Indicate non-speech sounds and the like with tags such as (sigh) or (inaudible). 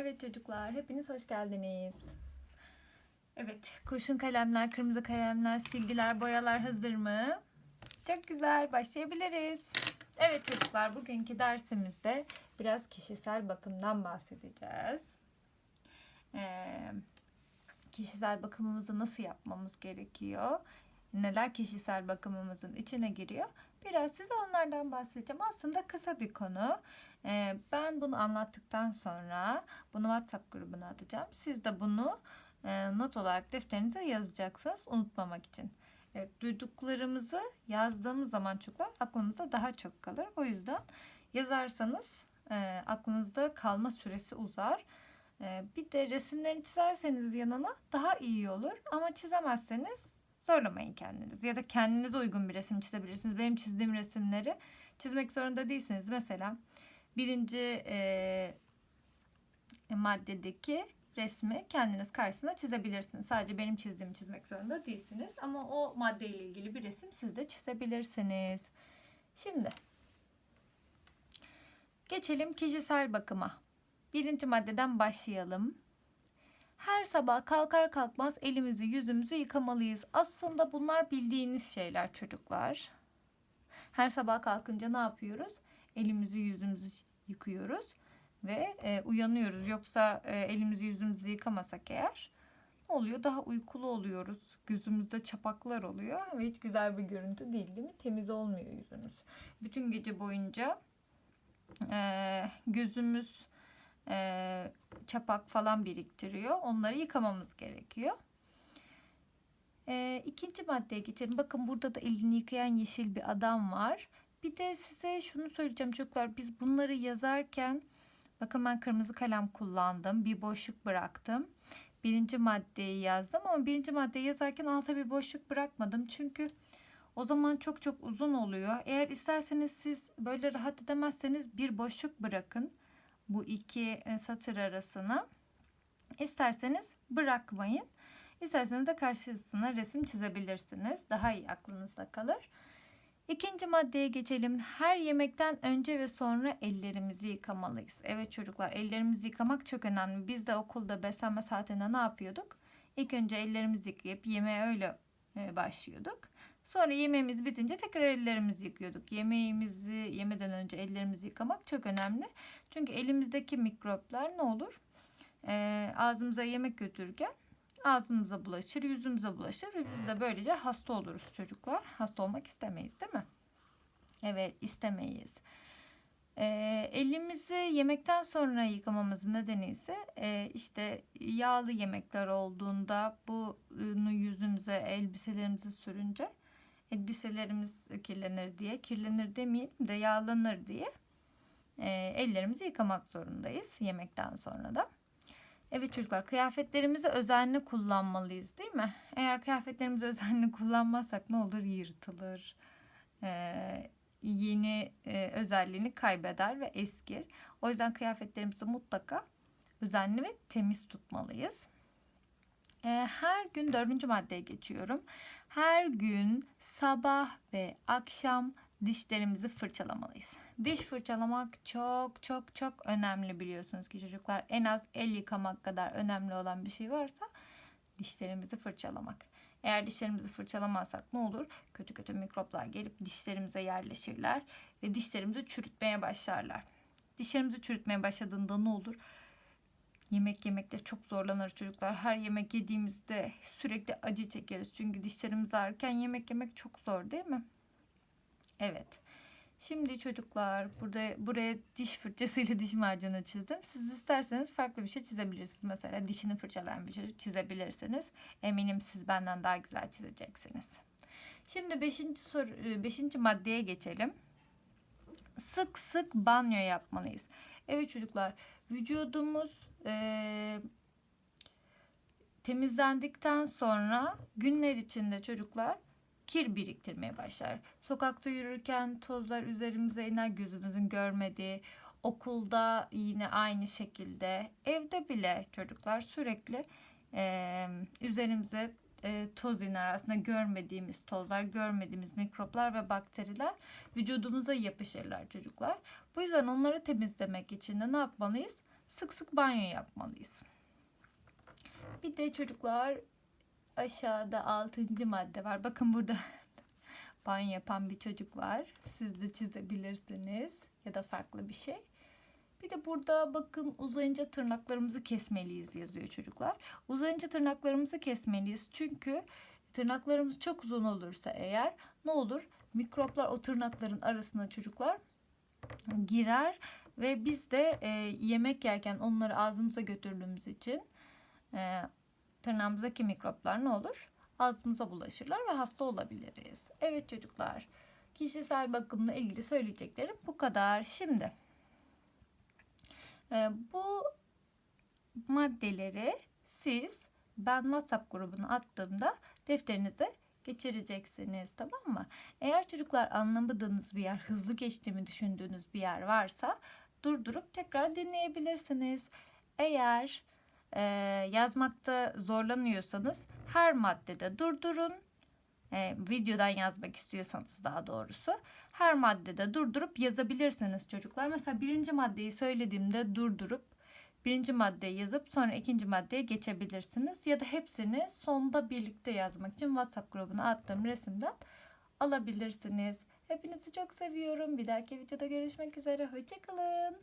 Evet çocuklar, hepiniz hoş geldiniz. Evet, kurşun kalemler, kırmızı kalemler, silgiler, boyalar hazır mı? Çok güzel, başlayabiliriz. Evet çocuklar, bugünkü dersimizde biraz kişisel bakımdan bahsedeceğiz. Ee, kişisel bakımımızı nasıl yapmamız gerekiyor? Neler kişisel bakımımızın içine giriyor? Biraz size onlardan bahsedeceğim. Aslında kısa bir konu. Ee, ben bunu anlattıktan sonra bunu WhatsApp grubuna atacağım. Siz de bunu e, not olarak defterinize yazacaksınız unutmamak için. Evet, duyduklarımızı yazdığımız zaman çocuklar aklımızda daha çok kalır. O yüzden yazarsanız e, aklınızda kalma süresi uzar. E, bir de resimlerini çizerseniz yanına daha iyi olur. Ama çizemezseniz zorlamayın kendinizi. Ya da kendinize uygun bir resim çizebilirsiniz. Benim çizdiğim resimleri çizmek zorunda değilsiniz. Mesela birinci e, maddedeki resmi kendiniz karşısına çizebilirsiniz. Sadece benim çizdiğimi çizmek zorunda değilsiniz. Ama o maddeyle ilgili bir resim siz de çizebilirsiniz. Şimdi geçelim kişisel bakıma. Birinci maddeden başlayalım. Her sabah kalkar kalkmaz elimizi yüzümüzü yıkamalıyız. Aslında bunlar bildiğiniz şeyler çocuklar. Her sabah kalkınca ne yapıyoruz? Elimizi yüzümüzü yıkıyoruz ve e, uyanıyoruz. Yoksa e, elimizi yüzümüzü yıkamasak eğer ne oluyor? Daha uykulu oluyoruz. Gözümüzde çapaklar oluyor ve hiç güzel bir görüntü değil değil mi? Temiz olmuyor yüzümüz. Bütün gece boyunca e, gözümüz e, çapak falan biriktiriyor. Onları yıkamamız gerekiyor. E, ikinci maddeye geçelim. Bakın burada da elini yıkayan yeşil bir adam var. Bir de size şunu söyleyeceğim çocuklar. Biz bunları yazarken bakın ben kırmızı kalem kullandım. Bir boşluk bıraktım. Birinci maddeyi yazdım ama birinci maddeyi yazarken alta bir boşluk bırakmadım. Çünkü o zaman çok çok uzun oluyor. Eğer isterseniz siz böyle rahat edemezseniz bir boşluk bırakın bu iki satır arasına. İsterseniz bırakmayın. İsterseniz de karşısına resim çizebilirsiniz. Daha iyi aklınızda kalır. İkinci maddeye geçelim. Her yemekten önce ve sonra ellerimizi yıkamalıyız. Evet çocuklar ellerimizi yıkamak çok önemli. Biz de okulda beslenme saatinde ne yapıyorduk? İlk önce ellerimizi yıkayıp yemeğe öyle başlıyorduk. Sonra yemeğimiz bitince tekrar ellerimizi yıkıyorduk. Yemeğimizi yemeden önce ellerimizi yıkamak çok önemli. Çünkü elimizdeki mikroplar ne olur? Ee, ağzımıza yemek götürürken ağzımıza bulaşır, yüzümüze bulaşır ve biz de böylece hasta oluruz çocuklar. Hasta olmak istemeyiz değil mi? Evet istemeyiz. E, elimizi yemekten sonra yıkamamızın nedeni ise e, işte yağlı yemekler olduğunda bunu yüzümüze, elbiselerimizi sürünce elbiselerimiz kirlenir diye, kirlenir demeyelim de yağlanır diye e, ellerimizi yıkamak zorundayız yemekten sonra da. Evet çocuklar kıyafetlerimizi özenli kullanmalıyız değil mi? Eğer kıyafetlerimizi özenli (laughs) kullanmazsak ne olur? Yırtılır. Ee, yeni e, özelliğini kaybeder ve eskir. O yüzden kıyafetlerimizi mutlaka özenli ve temiz tutmalıyız. E, her gün dördüncü maddeye geçiyorum. Her gün sabah ve akşam dişlerimizi fırçalamalıyız. Diş fırçalamak çok çok çok önemli biliyorsunuz ki çocuklar. En az el yıkamak kadar önemli olan bir şey varsa dişlerimizi fırçalamak. Eğer dişlerimizi fırçalamazsak ne olur? Kötü kötü mikroplar gelip dişlerimize yerleşirler ve dişlerimizi çürütmeye başlarlar. Dişlerimizi çürütmeye başladığında ne olur? Yemek yemekte çok zorlanır çocuklar. Her yemek yediğimizde sürekli acı çekeriz. Çünkü dişlerimiz ağrırken yemek yemek çok zor değil mi? Evet. Şimdi çocuklar burada buraya diş fırçasıyla diş macunu çizdim. Siz isterseniz farklı bir şey çizebilirsiniz. Mesela dişini fırçalayan bir şey çizebilirsiniz. Eminim siz benden daha güzel çizeceksiniz. Şimdi 5. soru 5. maddeye geçelim. Sık sık banyo yapmalıyız. Evet çocuklar, vücudumuz e, temizlendikten sonra günler içinde çocuklar kir biriktirmeye başlar. Sokakta yürürken tozlar üzerimize iner gözümüzün görmediği. Okulda yine aynı şekilde. Evde bile çocuklar sürekli e, üzerimize e, toz iner. Aslında görmediğimiz tozlar, görmediğimiz mikroplar ve bakteriler vücudumuza yapışırlar çocuklar. Bu yüzden onları temizlemek için de ne yapmalıyız? Sık sık banyo yapmalıyız. Bir de çocuklar aşağıda 6. madde var. Bakın burada (laughs) banyo yapan bir çocuk var. Siz de çizebilirsiniz ya da farklı bir şey. Bir de burada bakın uzayınca tırnaklarımızı kesmeliyiz yazıyor çocuklar. Uzayınca tırnaklarımızı kesmeliyiz. Çünkü tırnaklarımız çok uzun olursa eğer ne olur? Mikroplar o tırnakların arasına çocuklar girer ve biz de e, yemek yerken onları ağzımıza götürdüğümüz için e, tırnağımızdaki mikroplar ne olur? Ağzımıza bulaşırlar ve hasta olabiliriz. Evet çocuklar, kişisel bakımla ilgili söyleyeceklerim bu kadar. Şimdi e, bu maddeleri siz ben WhatsApp grubuna attığımda defterinize geçireceksiniz tamam mı? Eğer çocuklar anlamadığınız bir yer, hızlı geçtiğimi düşündüğünüz bir yer varsa durdurup tekrar dinleyebilirsiniz. Eğer e, yazmakta zorlanıyorsanız her maddede durdurun. E, videodan yazmak istiyorsanız daha doğrusu her maddede durdurup yazabilirsiniz çocuklar. Mesela birinci maddeyi söylediğimde durdurup birinci maddeyi yazıp sonra ikinci maddeye geçebilirsiniz. Ya da hepsini sonda birlikte yazmak için WhatsApp grubuna attığım resimden alabilirsiniz. Hepinizi çok seviyorum. Bir dahaki videoda görüşmek üzere. Hoşçakalın.